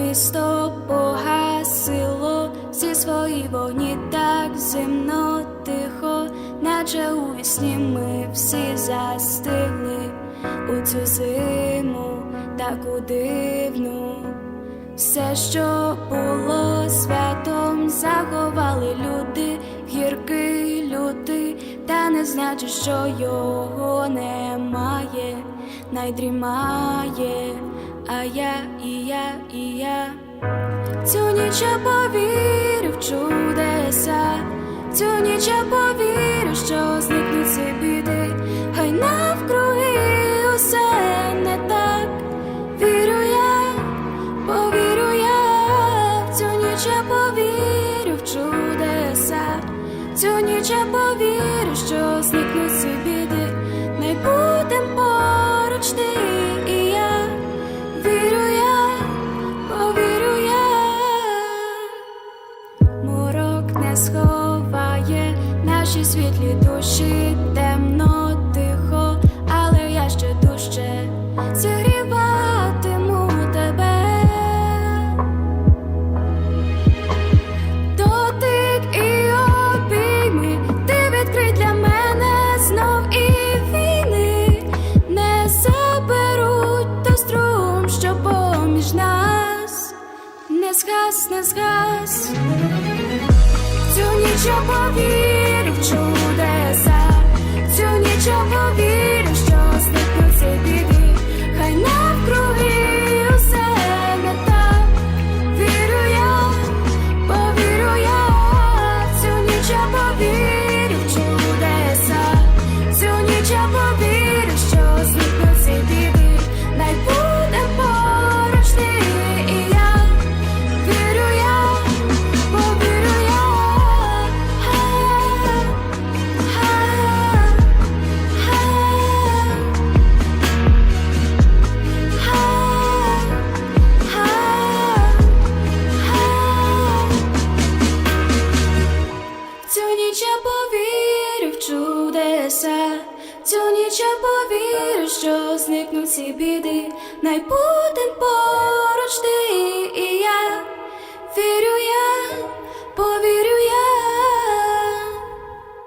просто погасило. Всі свої вогні так зимно, тихо, наче у вісні ми всі застигли. У цю зиму, таку дивну. Все, що було святом, заховали люди, гіркий лютий, та не значить, що його немає, найдрімає, а я, і я, і я. Цю ніч я повірю в чудеса, цю ніч я повірю, що зникнуть ці біди, хай навкруги усе не так. Вірю я, повірю я, в цю ніч я повірю в чудеса, цю ніч я повірю, що зникнуть ці біди, не будем поруч ти наші світлі душі, темно, тихо, але я ще дужче зігріватиму тебе. Дотик і обійми, ти відкрий для мене знов і війни, не заберуть той струм, що поміж нас, не згас, не згас. Цю ніч в чудеса, цю нічого вірю, що зникнуть ці біди, хай навкруги усе не так. Вірю я, повірю я, цю нічого вірю, чудеса, цю нічого я я повірю в чудеса, цю ніч я повірю, що зникнуть ці біди, най будем